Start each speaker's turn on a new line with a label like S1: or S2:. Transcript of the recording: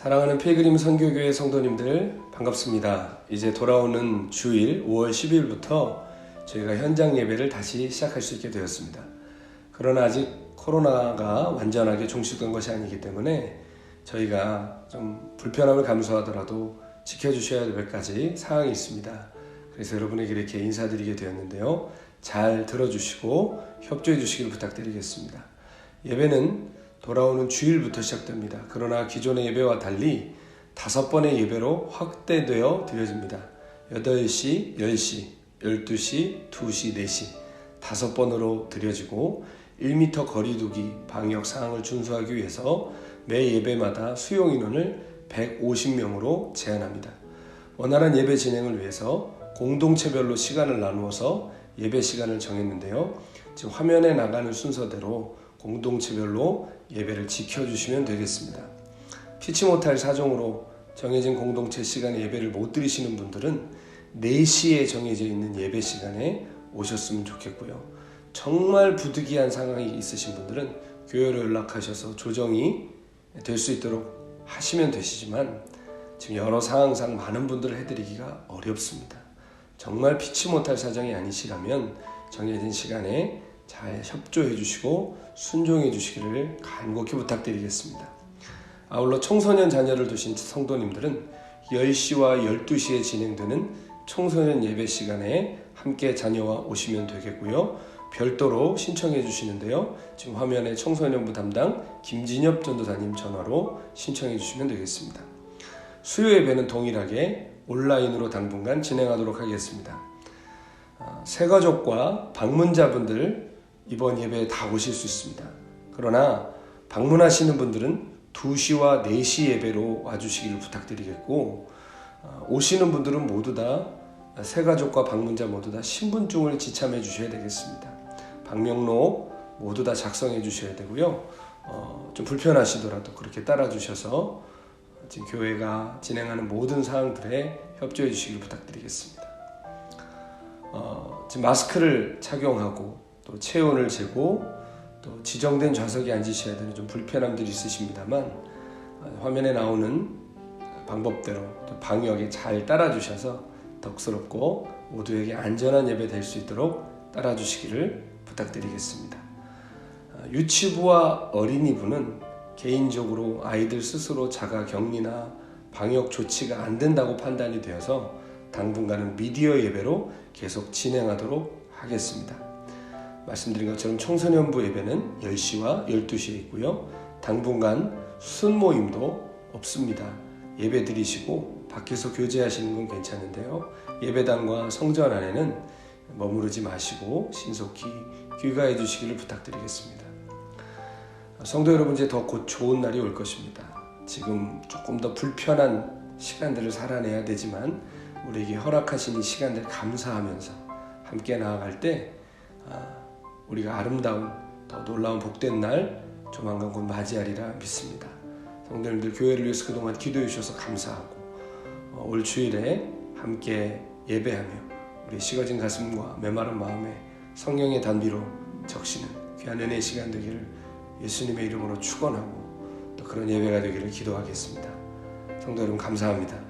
S1: 사랑하는 필그림 선교교회 성도님들 반갑습니다. 이제 돌아오는 주일 5월 10일부터 저희가 현장 예배를 다시 시작할 수 있게 되었습니다. 그러나 아직 코로나가 완전하게 종식된 것이 아니기 때문에 저희가 좀 불편함을 감수하더라도 지켜주셔야 될몇 가지 사항이 있습니다. 그래서 여러분에게 이렇게 인사드리게 되었는데요. 잘 들어주시고 협조해 주시길 부탁드리겠습니다. 예배는 돌아오는 주일부터 시작됩니다. 그러나 기존의 예배와 달리 다섯 번의 예배로 확대되어 드려집니다. 8시, 10시, 12시, 2시, 4시 다섯 번으로 드려지고 1m 거리 두기 방역 사항을 준수하기 위해서 매 예배마다 수용 인원을 150명으로 제한합니다. 원활한 예배 진행을 위해서 공동체별로 시간을 나누어서 예배 시간을 정했는데요. 지금 화면에 나가는 순서대로 공동체별로 예배를 지켜주시면 되겠습니다. 피치 못할 사정으로 정해진 공동체 시간에 예배를 못 드리시는 분들은 4시에 정해져 있는 예배 시간에 오셨으면 좋겠고요. 정말 부득이한 상황이 있으신 분들은 교회로 연락하셔서 조정이 될 수 있도록 하시면 되시지만 지금 여러 상황상 많은 분들을 해드리기가 어렵습니다. 정말 피치 못할 사정이 아니시라면 정해진 시간에 잘 협조해 주시고 순종해 주시기를 간곡히 부탁드리겠습니다. 아울러 청소년 자녀를 두신 성도님들은 10시와 12시에 진행되는 청소년 예배 시간에 함께 자녀와 오시면 되겠고요. 별도로 신청해 주시는데요. 지금 화면에 청소년부 담당 김진엽 전도사님 전화로 신청해 주시면 되겠습니다. 수요 예배는 동일하게 온라인으로 당분간 진행하도록 하겠습니다. 어, 새가족과 방문자분들 이번 예배에 다 오실 수 있습니다. 그러나 방문하시는 분들은 2시와 4시 예배로 와주시기를 부탁드리겠고 어, 오시는 분들은 모두 다 새가족과 방문자 모두 다 신분증을 지참해 주셔야 되겠습니다. 방명록 모두 다 작성해 주셔야 되고요. 어, 좀 불편하시더라도 그렇게 따라 주셔서 지금 교회가 진행하는 모든 사항들에 협조해 주시길 부탁드리겠습니다. 어, 지금 마스크를 착용하고 또 체온을 재고 또 지정된 좌석에 앉으셔야 되는 좀 불편함들이 있으십니다만 어, 화면에 나오는 방법대로 또 방역에 잘 따라주셔서 덕스럽고 모두에게 안전한 예배 될 수 있도록 따라주시기를 부탁드리겠습니다. 어, 유치부와 어린이부는 개인적으로 아이들 스스로 자가 격리나 방역 조치가 안 된다고 판단이 되어서 당분간은 미디어 예배로 계속 진행하도록 하겠습니다. 말씀드린 것처럼 청소년부 예배는 10시와 12시에 있고요. 당분간 순 모임도 없습니다. 예배 드리시고 밖에서 교제하시는 건 괜찮은데요. 예배당과 성전 안에는 머무르지 마시고 신속히 귀가해 주시기를 부탁드리겠습니다. 성도 여러분 이제 더 곧 좋은 날이 올 것입니다. 지금 조금 더 불편한 시간들을 살아내야 되지만 우리에게 허락하신 이 시간들 감사하면서 함께 나아갈 때 아, 우리가 아름다운 더 놀라운 복된 날 조만간 곧 맞이하리라 믿습니다. 성도님들 교회를 위해서 그동안 기도해 주셔서 감사하고 어, 올 주일에 함께 예배하며 우리 식어진 가슴과 메마른 마음에 성령의 단비로 적시는 귀한 은혜의 시간 되기를 예수님의 이름으로 축원하고 또 그런 예배가 되기를 기도하겠습니다. 성도 여러분 감사합니다.